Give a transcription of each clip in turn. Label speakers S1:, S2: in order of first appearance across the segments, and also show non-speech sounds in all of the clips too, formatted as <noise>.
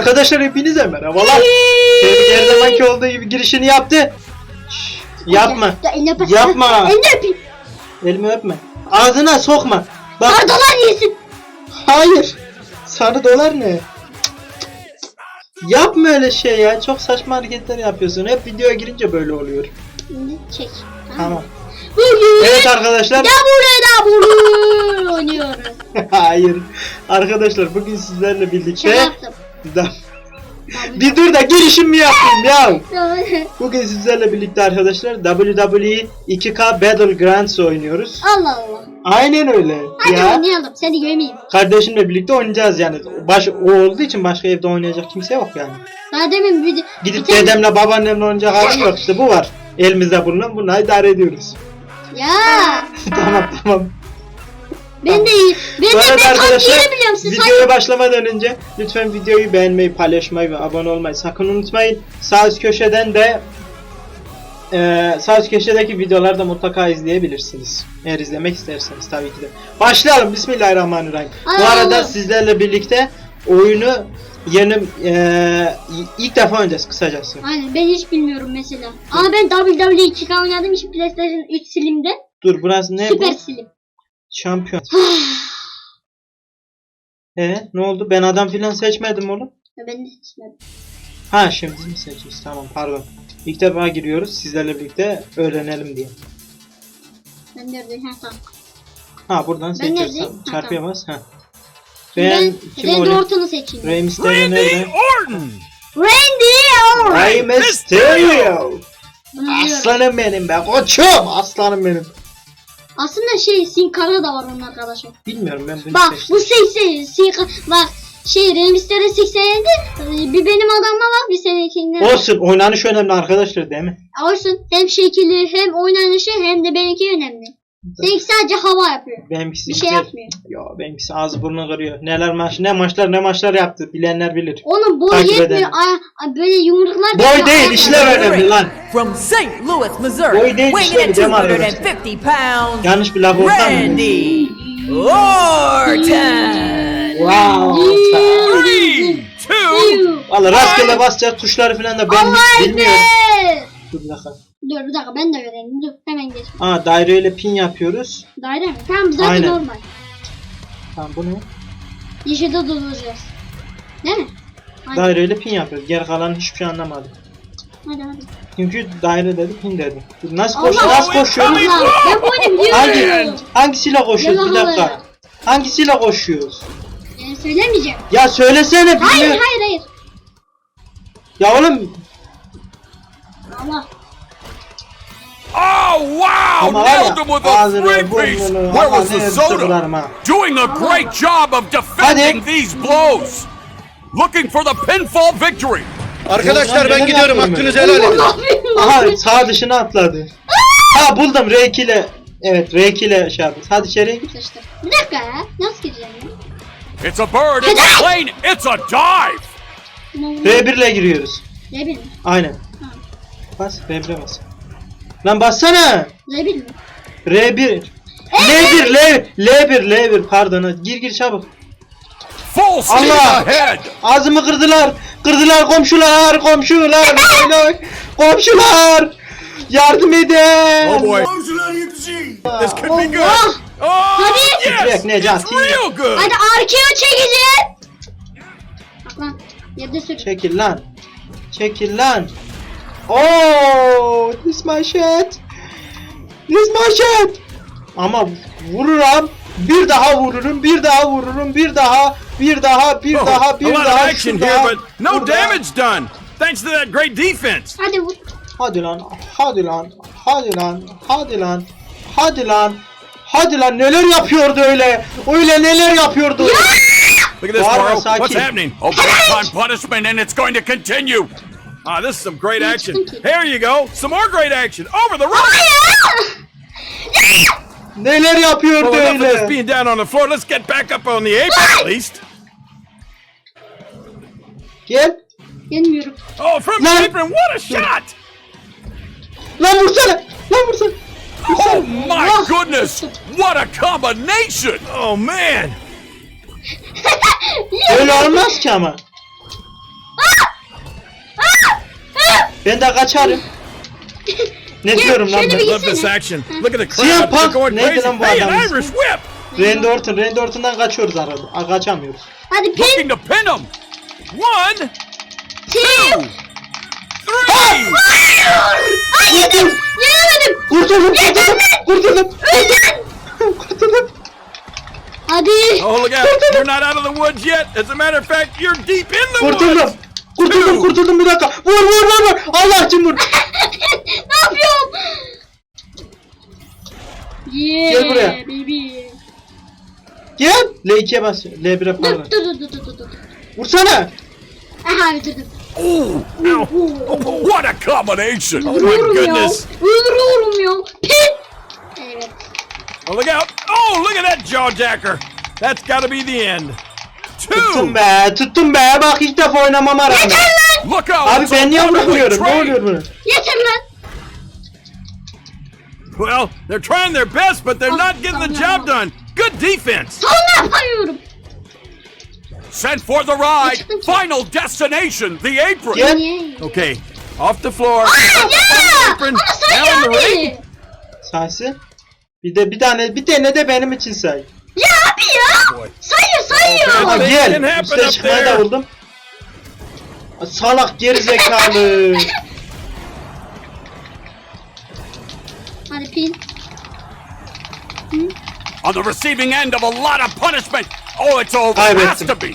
S1: Arkadaşlar hepinize merhabalar. Tevfik her zamanki olduğu gibi girişini yaptı. Şşş, yapma.
S2: Ya.
S1: Yapma.
S2: Elini öpeyim.
S1: Elimi öpme. Ağzına sokma. Bak.
S2: Sarı dolar yesin.
S1: Hayır. Sarı dolar ne? Yapma öyle şey ya. Çok saçma hareketler yapıyorsun. Hep videoya girince böyle oluyor.
S2: Çek.
S1: Tamam.
S2: Bugün
S1: Evet arkadaşlar.
S2: da buraya da buraya oynuyoruz. <laughs>
S1: Hayır. Arkadaşlar bugün sizlerle
S2: Şaka
S1: birlikte
S2: yaptım.
S1: Da- bir dur da girişim mi yapayım ya?
S2: Allah
S1: Bugün sizlerle birlikte arkadaşlar WWE 2K Battlegrounds oynuyoruz.
S2: Allah.
S1: Aynen öyle.
S2: Hadi
S1: ya.
S2: oynayalım. Seni görmeyeyim.
S1: Kardeşimle birlikte oynayacağız yani. Baş o olduğu için başka evde oynayacak kimse yok yani.
S2: Daha demin bir,
S1: Gidip
S2: bir
S1: dedemle babaannemle oynayacak halim yok işte bu var. Elimizde bulunan bunu idare ediyoruz.
S2: Ya. <laughs>
S1: tamam tamam.
S2: Ben de ben
S1: Bu
S2: de
S1: arada
S2: ben tam
S1: arkadaşlar
S2: yeri biliyorum siz
S1: videoya başlamadan önce lütfen videoyu beğenmeyi, paylaşmayı ve abone olmayı sakın unutmayın. Sağ üst köşeden de eee sağ üst köşedeki videoları da mutlaka izleyebilirsiniz. Eğer izlemek isterseniz tabii ki de. Başlayalım. Bismillahirrahmanirrahim. Bu
S2: Ay,
S1: arada
S2: Allah.
S1: sizlerle birlikte oyunu yeni eee, ilk defa oynayacağız kısacası.
S2: Aynen ben hiç bilmiyorum mesela. Ama ben WWE 2K oynadım için PlayStation 3 silimde.
S1: Dur burası ne
S2: Süper
S1: bu?
S2: silim.
S1: Şampiyon. <sighs> E ne oldu? Ben adam filan seçmedim oğlum.
S2: Ben de seçmedim.
S1: Ha şimdi mi seçiyoruz? Tamam pardon. İlk defa giriyoruz sizlerle birlikte öğrenelim diye.
S2: Ben de öyle. Ha tamam.
S1: Ha buradan
S2: Ben
S1: seçiyoruz.
S2: neredeyim?
S1: Tamam,
S2: Ha. Ben,
S1: Ben
S2: ben
S1: kim
S2: Randy? Orton'u seçeyim.
S1: Rey Mysterio
S3: Randy
S1: nerede?
S3: Orton!
S2: Randy Orton.
S1: Rey Mysterio. Aslanım benim be koçum. Aslanım benim.
S2: Aslında şey Sin Cara da var onun arkadaşı.
S1: Bilmiyorum ben bunu
S2: Bak
S1: seçtim.
S2: bu 80 Sin Cara bak şey Rey Mysterio 87 bir benim adamma var bir seninkinden.
S1: Olsun oynanış önemli arkadaşlar değil mi?
S2: Olsun hem şekli hem oynanışı hem de benimki önemli. Seninki sadece hava yapıyor.
S1: Benimkisi
S2: Bir şey yapmıyor.
S1: Yo benimkisi ağzı burnu kırıyor. Neler maç ne maçlar ne maçlar yaptı bilenler bilir.
S2: Onun boy
S1: Takip
S2: yetmiyor.
S1: edelim.
S2: Ay, ay, böyle yumruklar
S1: Boy değil işler önemli lan.
S4: From St. Louis,
S1: Boy
S4: Missouri,
S1: değil
S4: weighing
S1: işte
S4: in at
S1: arkadaşlar.
S4: 250 pounds,
S1: Yanlış bir laf oldu ama.
S4: Randy Orton.
S1: Wow.
S3: Three, two,
S1: Valla rastgele basacağız tuşları falan da ben
S2: Allah
S1: hiç bilmiyorum.
S2: Ekber.
S1: Dur bir dakika.
S2: Dur bir dakika ben de öğrendim. Dur hemen geç.
S1: Aa daireyle pin yapıyoruz.
S2: Daire mi? Tamam zaten
S1: Aynen.
S2: normal.
S1: Tamam bu ne?
S2: Yeşilde dolduracağız. Değil mi? Hadi.
S1: Daireyle pin yapıyoruz. Geri kalan hiçbir şey anlamadım.
S2: Hadi hadi.
S1: Çünkü daire dedi pin dedi. Nasıl
S2: Allah
S1: koş nasıl koşuyoruz?
S2: Allah ben bu oyunu
S1: Hangi
S2: biliyorum.
S1: hangisiyle koşuyoruz bir dakika? Hangisiyle koşuyoruz?
S2: Yani söylemeyeceğim.
S1: Ya söylesene
S2: Hayır hayır hayır.
S1: Ya oğlum
S2: Allah.
S3: Oh, wow! Nailed him with a three-piece! Where was the soda? Doing a great job of defending these blows! Looking for the pinfall victory!
S5: Arkadaşlar ben gidiyorum hakkınızı helal
S2: Ne
S5: edin.
S1: Aha sağ dışına atladı. <laughs> ha buldum R2 ile Evet R2 ile şey yapıyoruz. Hadi içeriye gir.
S2: Sıçtım. Bir dakika ya. Nasıl gireceğim ya?
S3: It's a bird, it's a plane, it's a dive!
S1: R1 ile giriyoruz.
S2: Ne bileyim.
S1: Aynen. Bas R1'e bas. Lan bassana.
S2: Ne bileyim.
S1: R1. L1 L L1 L1 pardon. Gir gir çabuk.
S3: Speed
S1: Allah! Ağzımı kırdılar. Kırdılar komşular, komşular. <laughs> Komşular. Yardım edin.
S3: Oh boy. This could be good. Oh,
S2: Hadi.
S3: yes!
S1: Necati.
S3: Real good!
S2: Hadi arkaya çekeceğim. Bak lan. Yerde sür.
S1: Çekil lan. Çekil lan. Oh, this my shit. This my shit. Ama vururum. Bir daha vururum, bir daha vururum, bir daha, bir daha, bir
S3: Oh,
S1: daha, bir
S3: a lot of
S1: daha.
S3: action
S1: şurada,
S3: here, but no
S1: burada.
S3: damage done! Thanks to that great defense!
S2: Hadi vur.
S1: Hadi lan, hadi lan, hadi lan, hadi lan, hadi lan. Hadi lan neler yapıyordu öyle? Öyle neler yapıyordu?
S3: Look at this,
S1: sakin.
S3: What's happening? Oh, time punishment, and it's going to continue. Ah, this is some great action. Here you go. Some more great action. Over the rope.
S1: Neler yapıyordu
S3: Well, enough of this being down on the floor. Let's get back up on the apron at least.
S1: Gel.
S2: Gelmiyorum.
S3: Oh, from
S1: No.
S3: the apron. What a shot.
S1: Lan vursana. Lan vursana.
S3: Oh, my goodness. What a combination. Oh, man.
S1: Öyle olmaz ki ama. Ben de kaçarım. Ne diyorum lan ben?
S3: Love this action. Look at the
S1: CM
S3: crowd.
S1: Punk.
S3: They're going
S1: Neydi
S3: crazy.
S1: lan bu
S3: Hey, an
S1: adamın
S3: Irish
S1: ismi?
S3: whip.
S1: Randy Orton. Randy Orton'dan kaçıyoruz arada. Aa, kaçamıyoruz.
S2: Hadi pin.
S3: Looking to pin him. One,
S2: Two.
S3: two, three.
S2: Ay yedim. Yenemedim.
S1: Kurtuldum kurtuldum. Kurtuldum. Kurtuldum.
S2: Hadi.
S3: Oh, look out. You're not out of the woods yet. As a matter of fact, you're deep in the
S1: Kurtuldum.
S3: woods.
S1: Kurtuldum kurtuldum bir dakika. Vur vur vur vur. Allah için vur. <laughs>
S2: ne yapıyorum? Yeah,
S1: Gel buraya.
S2: baby.
S1: Gel. L2'ye bas. L1'e pardon.
S2: Dur dur dur dur dur.
S1: Vursana.
S2: Aha bitirdim.
S3: Oh, what a combination. Oh, my goodness.
S2: Ölüyorum ya. Evet.
S3: Oh, look out. Oh, look at that jawjacker. That's got to be the end.
S1: Tuttum be. Tuttum be. Bak ilk defa oynamama rağmen.
S2: Yeter lan.
S1: Abi ben niye vuramıyorum? Ne oluyor bunu?
S2: Yeter lan.
S3: Well, they're trying their best, but they're not getting the job done. Good defense.
S2: Sonra yapamıyorum.
S3: Send for the ride. Final destination, the apron.
S2: Niye?
S3: Okay, off the floor.
S2: Ya.
S3: apron.
S2: Ama say abi.
S3: ring.
S1: Saysı. Bir de bir tane bir tane de benim için say.
S2: Ya abi ya. Sayıyor sayıyor.
S1: Ama gel. Üste çıkmaya da buldum. Salak gerizekalı.
S2: Hadi pin.
S3: On the receiving end of a lot of punishment. Oh, it's over.
S1: Kaybettim.
S3: Has to be.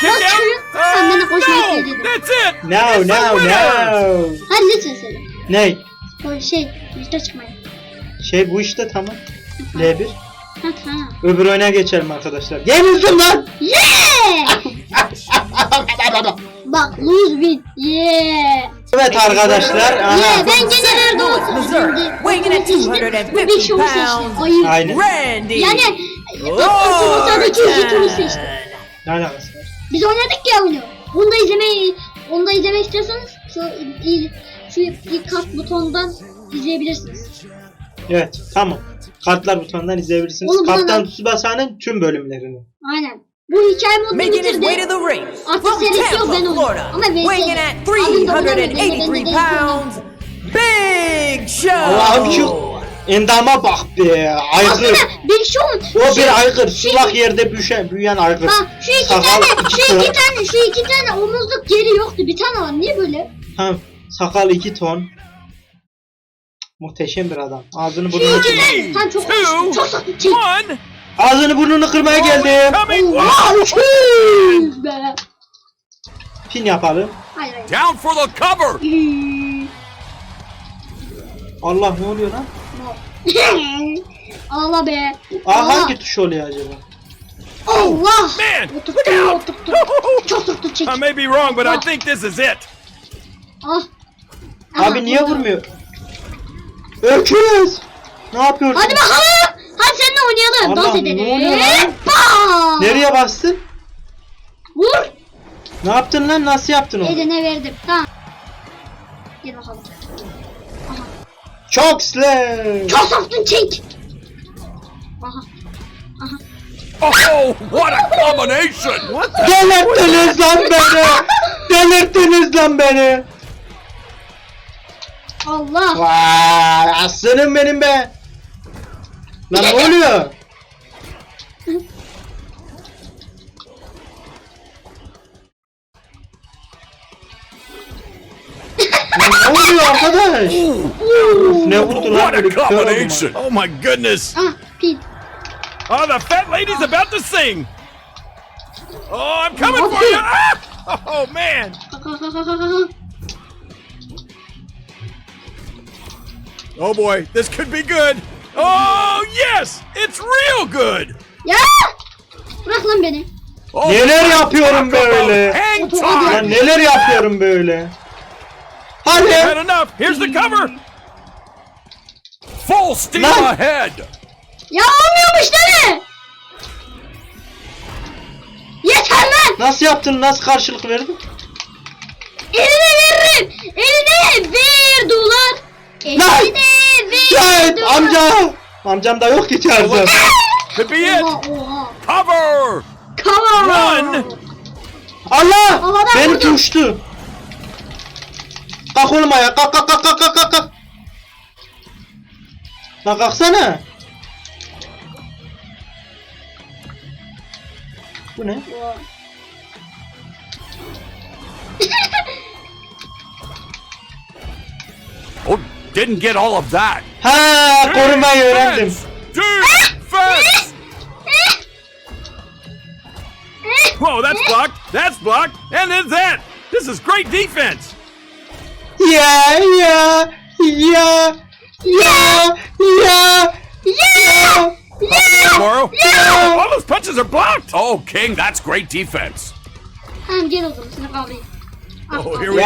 S2: Sen
S3: that's it.
S1: No.
S2: Hadi lütfen söyle.
S1: Ne?
S2: O şey. Üste çıkmayı.
S1: Şey bu işte tamam. L1. Öbür oyuna geçelim arkadaşlar. Yenildim lan.
S2: Yeah. <laughs> Bak lose win. Yeah.
S1: Evet arkadaşlar.
S2: Yeah ben genelerde
S4: in at 250
S2: Bir şey seçtim. Ayıp.
S1: Aynen.
S4: Randy.
S2: Yani sadece iki turu seçtim.
S1: Ne alakası var?
S2: Biz oynadık ya oyunu. Onu da izlemeyi, onu da izlemek istiyorsanız şu şu ilk kart butonundan izleyebilirsiniz.
S1: Evet tamam. Kartlar butonundan izleyebilirsiniz.
S2: Oğlum,
S1: Kaptan Tsubasa'nın tüm bölümlerini.
S2: Aynen. Bu hikaye modunu bitirdi. Artık serisi yok, ben.
S4: Florida,
S2: Ama ben
S4: weighing in
S2: sevdim.
S4: at
S2: Abim de oynamıyor, ben de- ben de
S4: 383
S2: değil,
S4: pounds, Big Show.
S1: Allah'ım şu endama bak be. Aygır.
S2: Aslında Big Show'un
S1: O bir aygır.
S2: şu-
S1: Sulak yerde büyüyen, büyüyen aygır.
S2: Bak şu iki
S1: Sakal,
S2: tane,
S1: iki
S2: şu iki tane, şu iki tane omuzluk yeri yoktu. Bir tane var. Niye böyle?
S1: Ha, sakal 2 ton. Muhteşem bir adam. Ağzını burnunu kırmaya.
S2: Sen çok çok çek.
S3: one.
S1: ağzını burnunu kırmaya geldim.
S3: Oh,
S2: be.
S1: Pin yapalım.
S2: Hayır hayır.
S3: Down for the cover.
S1: Allah ne oluyor lan? <laughs>
S2: Allah be.
S1: Aa hangi tuş oluyor acaba?
S2: Allah.
S3: Man, out.
S2: oturttum. <laughs> Çok saklı çek.
S3: I may be wrong, but I think this is it.
S2: Ah.
S1: Abi niye vurmuyor? Öküz! Ne yapıyorsun?
S2: Hadi bakalım. Hadi seninle oynayalım.
S1: Allah,
S2: Dans edelim. Hoppa.
S1: Nereye bastın?
S2: Vur.
S1: Ne yaptın lan? Nasıl yaptın onu?
S2: Eline verdim. Tamam. Gel bakalım.
S1: Çok slay!
S2: Çok saktın çek. Aha.
S3: Oh, what a combination. What the?
S1: Delirttiniz lan beni! <laughs> Delirttiniz lan beni!
S2: Allah.
S1: Vay aslanım benim be! Lan ne oluyor? Lan ne oluyor arkadaş? Uf, ne vurdu lan
S3: What a
S1: böyle kör oldum
S3: combination. Oh my goodness.
S2: Ah pil.
S3: Oh, the fat lady's about to sing. Oh, I'm coming for you. Ah! Oh man. <laughs> Oh boy, this could be good. Oh yes, it's real good.
S2: ya. Bırak lan beni.
S3: Oh,
S1: Neler yapıyorum böyle?
S3: Hang
S1: Lan
S3: time.
S1: neler yapıyorum böyle?
S3: Had
S1: Hadi!
S3: enough. Here's the cover. Full steam
S1: Lan.
S3: ahead.
S2: Ya olmuyormuş değil mi? Yeter lan.
S1: Nasıl yaptın? Nasıl karşılık verdin?
S2: Eline veririm. Eline ver dolar.
S1: Lan. Şahit
S2: dolar.
S1: amca! Amcam da yok ki çağıracağım.
S3: Could be it.
S2: Oha oha.
S3: Cover.
S2: Come on.
S3: One.
S1: Allah!
S2: Havadan
S1: Beni
S2: vurdum.
S1: uçtu. Kalk oğlum ayağa. Kalk kalk kalk kalk kalk kalk. kalk. Lan kalksana. Bu ne?
S2: Oo.
S3: Didn't get all of that.
S1: Ha korumayı öğrendim.
S3: Defense! Whoa, that's blocked. That's blocked. And then that. This is great defense.
S1: Ya ya ya ya ya ya.
S3: Tomorrow. All those punches are blocked. Oh, King, that's great defense.
S2: Tamam gel o
S3: Oh, <laughs> here we go.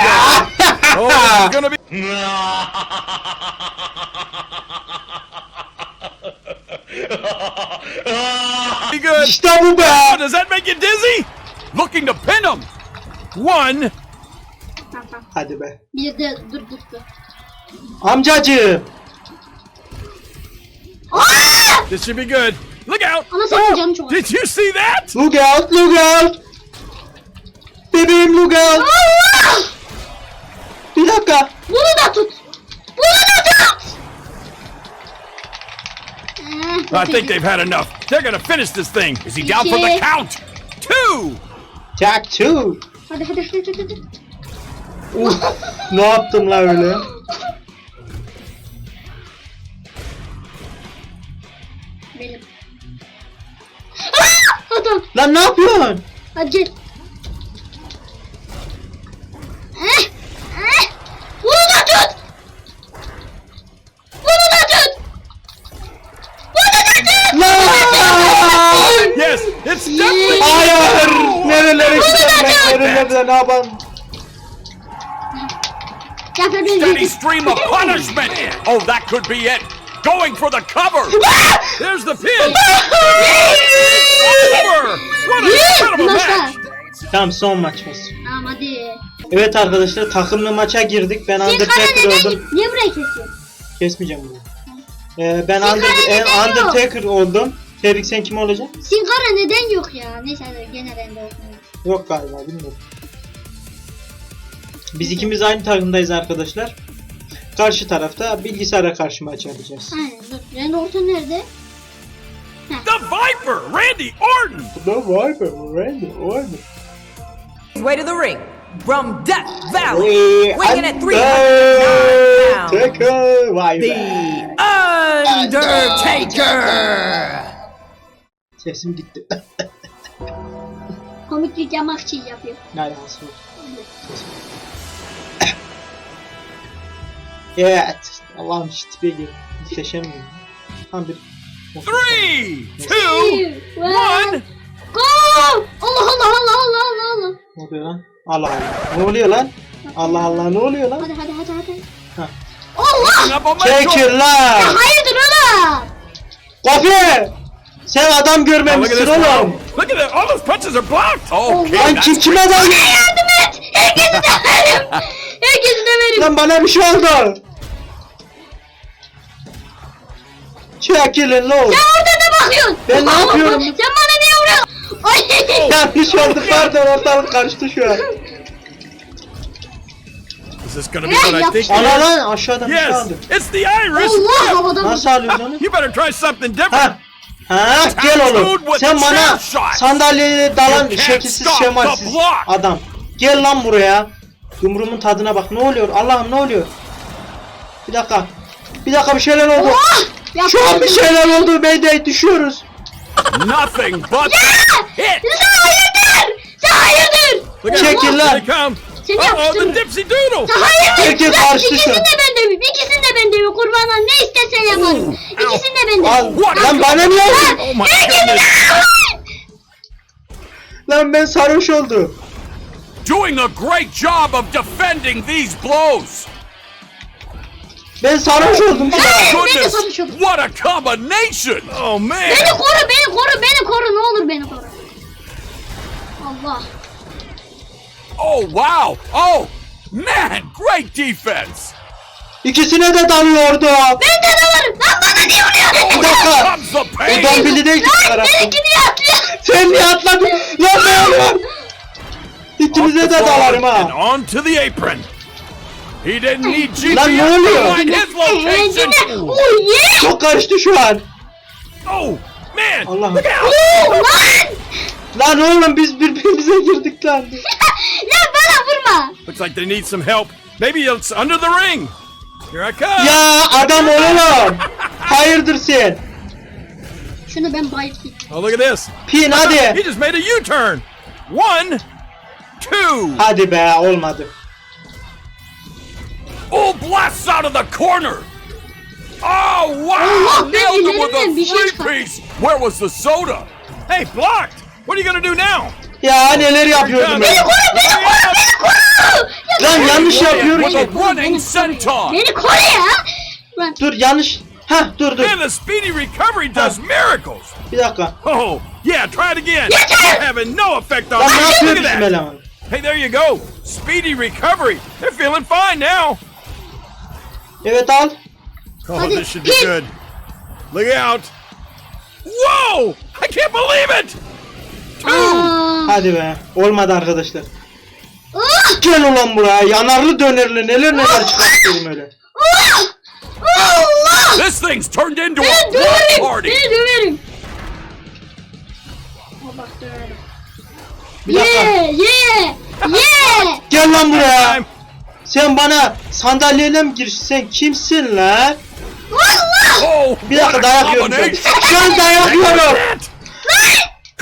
S3: Oh, this is gonna be. <laughs> Be good.
S1: İşte bu be.
S3: Oh, does that make you dizzy? Looking to pin him. One.
S2: Tamam tamam.
S1: Hadi be.
S2: Bir de dur dur dur.
S1: Amcacığım.
S3: This should be good. Look out.
S2: Ama senin oh, canın çok az.
S3: Did you see that?
S1: Look out look out. Bebeğim look out.
S2: Allah!
S1: Dakika.
S2: Bunu da tut. Bunu da tut. Eh,
S3: I think they've had enough. They're gonna finish this thing. Is he down for the count? Two.
S1: Jack two.
S2: Hadi hadi hadi hadi. hadi.
S1: Uf, ne yaptım la öyle?
S2: Benim. Ah! Adam.
S1: Lan ne yapıyorsun?
S2: Hadi gel. Eh, eh. Bunu da tut. Bunu da tut. Bunu da tut.
S1: Lan!
S3: Yes, it's definitely.
S1: Hayır! Nerelere gideceğim ben? Nerelerde ne yapalım?
S2: Cafer beni
S3: Steady stream of punishment. Oh, that could be it. Going for the cover. There's the pin. Over. What a incredible match.
S1: Tamam son maçımız.
S2: Tamam hadi.
S1: Evet arkadaşlar takımlı maça girdik. Ben
S2: Cara
S1: Undertaker
S2: neden
S1: oldum.
S2: Niye burayı kesiyorsun?
S1: Kesmeyeceğim bunu. Ee, ben
S2: Sin
S1: Under, e,
S2: yok?
S1: Undertaker oldum. Tebrik sen kim olacaksın?
S2: Sin Cara neden yok ya? Neyse hadi gene bende olsun.
S1: Yok galiba bilmiyorum. Biz ikimiz aynı takımdayız arkadaşlar. Karşı tarafta bilgisayara karşı maç yapacağız.
S2: Aynen dur. Randy Orton nerede?
S3: The Viper, Randy Orton.
S1: Var be Randy Orton.
S4: Way to the ring. From Death Valley. Weighing at 309 pounds. The Undertaker.
S1: Sesim gitti.
S2: Komiklik yapmak için yapıyor.
S1: Ne alakası var? Sesim. Evet. Allah'ım şu tipe gir. Muhteşem mi? Tam bir...
S3: Three, two, one.
S2: Go! Allah Allah Allah Allah Allah Allah.
S1: Ne oluyor lan? Allah Allah. Ne oluyor lan? Allah Allah ne oluyor lan?
S2: Hadi hadi hadi hadi.
S1: Ha.
S2: Allah!
S1: Çekil lan!
S2: Hayırdır oğlum?
S1: Kofi! Sen adam görmemişsin oğlum.
S3: Look at that. All those punches are blocked. Oh,
S1: Lan kim kime dalıyor?
S2: Yardım et! Herkesi de! <laughs> Herkesi de verim!
S1: Lan bana bir şey oldu. Çekilin lan.
S2: Sen orada ne bakıyorsun?
S1: Ben ne yapıyorum?
S2: Sen bana niye vuruyorsun? Ay!
S1: Yanlış oldu pardon ortalık karıştı şu an.
S3: Is this gonna be what I think?
S1: Ana lan aşağıdan bir şey
S3: Yes, it's the Irish.
S2: Allah havadan
S1: Nasıl alıyorsun onu?
S3: You better try something different.
S1: Ha. Ha gel oğlum. Sen bana sandalyeye dalan şekilsiz şemalsiz adam. Gel lan buraya. Yumruğumun tadına bak. Ne oluyor? Allah'ım ne oluyor? Bir dakika. Bir dakika bir şeyler oldu.
S2: Ya
S1: Şu an bir şeyler oldu. Mayday düşüyoruz.
S3: Nothing but hit.
S2: Sen hayırdır! Sen hayırdır!
S1: Çekil lan.
S2: Seni
S3: oh, the
S2: yapıştırırım.
S3: Dipsy Doodle.
S2: Sen hayırdır!
S1: Karıştı şu
S2: İkisini de ben döveyim. İkisini de ben döveyim. Kurbanlar ne istersen yaparım. İkisini de ben
S1: Al.
S2: döveyim.
S1: Lan bana niye?
S3: Oh my goodness.
S1: Lan ben sarhoş oldum.
S3: Doing a great job of defending these blows.
S1: Ben sarhoş oldum an.
S2: Ben de
S3: Goodness,
S2: konuşuyorum.
S3: what a combination. Oh man.
S2: Beni koru, beni koru, beni koru. Ne olur beni koru. Allah.
S3: Oh wow. Oh man, great defense.
S1: İkisine de dalıyordu.
S2: Ben de varım? Lan bana niye vuruyorsun?
S1: Bir dakika.
S3: Comes the
S1: O
S3: pain.
S1: dombili değil ki
S2: Lan
S1: tarafta.
S2: benimki niye atlıyor?
S1: Sen niye atladın? Lan ne oluyor? İkinize de dalarım
S3: And
S1: ha.
S3: on to the apron. He didn't need GPS
S1: Lan ne
S3: to
S1: oluyor?
S3: find his location.
S2: Eğlenceli. Oh yeah.
S1: Çok karıştı şu an.
S3: Oh, man.
S1: Allah'ım.
S3: Look out.
S2: Oh lan.
S1: Lan oğlum biz birbirimize girdik lan. <laughs>
S2: Lan bana vurma.
S3: Looks like they need some help. Maybe it's under the ring. Here I come.
S1: Ya adam oğlum. Hayırdır sen?
S2: Şunu ben bayıltayım.
S3: Oh, look at this.
S1: Pin
S3: He
S1: hadi.
S3: just made a U-turn. One, two.
S1: Hadi be olmadı.
S3: Oh, blasts out of the corner. Oh, wow.
S2: Allah,
S3: Nailed him with
S2: ilerimden bir
S3: a
S2: şey
S3: three
S2: çıkardım.
S3: piece. Where was the soda? Hey, blocked. What are you to do now?
S1: Ya neler yapıyordum ben. Lan yanlış yapıyorum
S3: With a running senton.
S2: Beni koru ya. Lan
S1: Dur yanlış. Hah dur dur.
S3: Man, the speedy recovery does miracles.
S1: Bir dakika.
S3: Oh, yeah, try it again. You're having no effect on
S1: Lan
S3: me.
S1: ne
S3: Look
S1: yapıyor
S3: at
S1: bizim
S3: that.
S1: eleman?
S3: Hey, there you go. Speedy recovery. They're feeling fine now.
S1: Evet al.
S3: Oh,
S2: Hadi,
S3: this should be
S2: hit.
S3: good. Look out. Whoa! I can't believe it. Two.
S2: Aa.
S1: Hadi be. Olmadı arkadaşlar.
S2: Ah!
S1: Gel ulan buraya. Yanarlı dönerli neler neler çıkartıyorum öyle.
S2: Ah! Allah!
S3: This thing's turned into a
S2: Beni
S3: block
S2: döverim.
S3: party.
S2: Beni döverim. Aa, bak döverim.
S1: Bir dakika.
S2: Yeah, yeah, yeah.
S1: Gel lan buraya. Sen bana sandalyeyle mi girişsin? Sen kimsin lan?
S3: Oh,
S1: Bir dakika dayak yiyorum. ben. Şu an dayak yiyorum.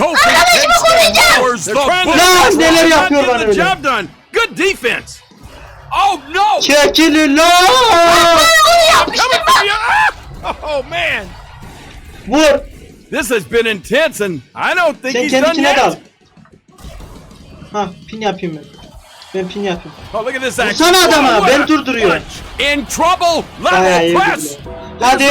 S2: Arkadaşımı koruyacağım.
S1: Lan neler
S3: Not
S1: yapıyor bana öyle.
S3: Good defense. Oh no!
S1: Çekilin lan.
S3: Coming for you! Ah! Oh man!
S1: Vur.
S3: This has been intense, and I don't think
S1: Sen
S3: he's done
S1: kendikine dal.
S3: yet.
S1: Ha pin yapayım ben. Ben pin yapayım.
S3: Oh, look at this action.
S1: Vursana adama,
S3: What
S1: ben
S3: a
S1: durduruyor.
S3: punch. In trouble.
S1: Bayağı
S3: Level
S1: iyi
S3: press.
S1: Hadi.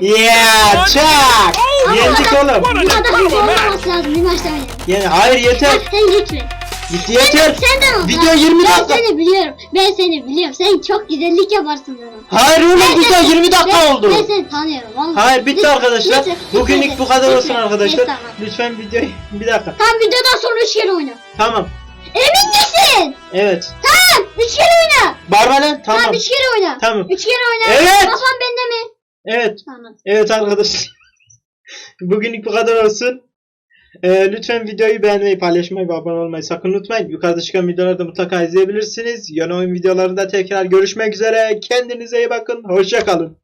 S1: Yeah çak.
S3: Oh,
S1: Yendik oğlum.
S2: Bu kadar hızlı olmaması lazım bir maçtan ya.
S1: Yani hayır yeter.
S2: Bak sen lütfen.
S1: Gitti yeter.
S2: Senden ol.
S1: Video
S2: Ben-
S1: 20
S2: Ben
S1: dakika.
S2: seni biliyorum. Ben seni biliyorum. Sen çok güzellik yaparsın bana.
S1: Hayır oğlum video 20 dakika
S2: ben,
S1: oldu.
S2: Ben seni tanıyorum. Vallahi.
S1: Hayır bitti
S2: Lütfen,
S1: arkadaşlar.
S2: lütfen,
S1: Bugünlük
S2: lütfen,
S1: bu kadar olsun
S2: lütfen.
S1: arkadaşlar.
S2: Neyse, tamam.
S1: Lütfen videoyu bir dakika.
S2: Tamam videodan sonra üç kere oyna.
S1: Tamam.
S2: Emin misin?
S1: Evet.
S2: Tamam. Üç kere oyna.
S1: Bağırma lan.
S2: Tamam,
S1: Tamam.
S2: üç kere oyna.
S1: Tamam.
S2: Üç kere oyna.
S1: Evet.
S2: Kafan bende mi?
S1: Evet.
S2: Tamam.
S1: Evet arkadaşlar. <laughs> Bugünlük bu kadar olsun. Ee, lütfen videoyu beğenmeyi, paylaşmayı ve abone olmayı sakın unutmayın. Yukarıda çıkan videoları da mutlaka izleyebilirsiniz. Yeni oyun videolarında tekrar görüşmek üzere. Kendinize iyi bakın. Hoşça kalın.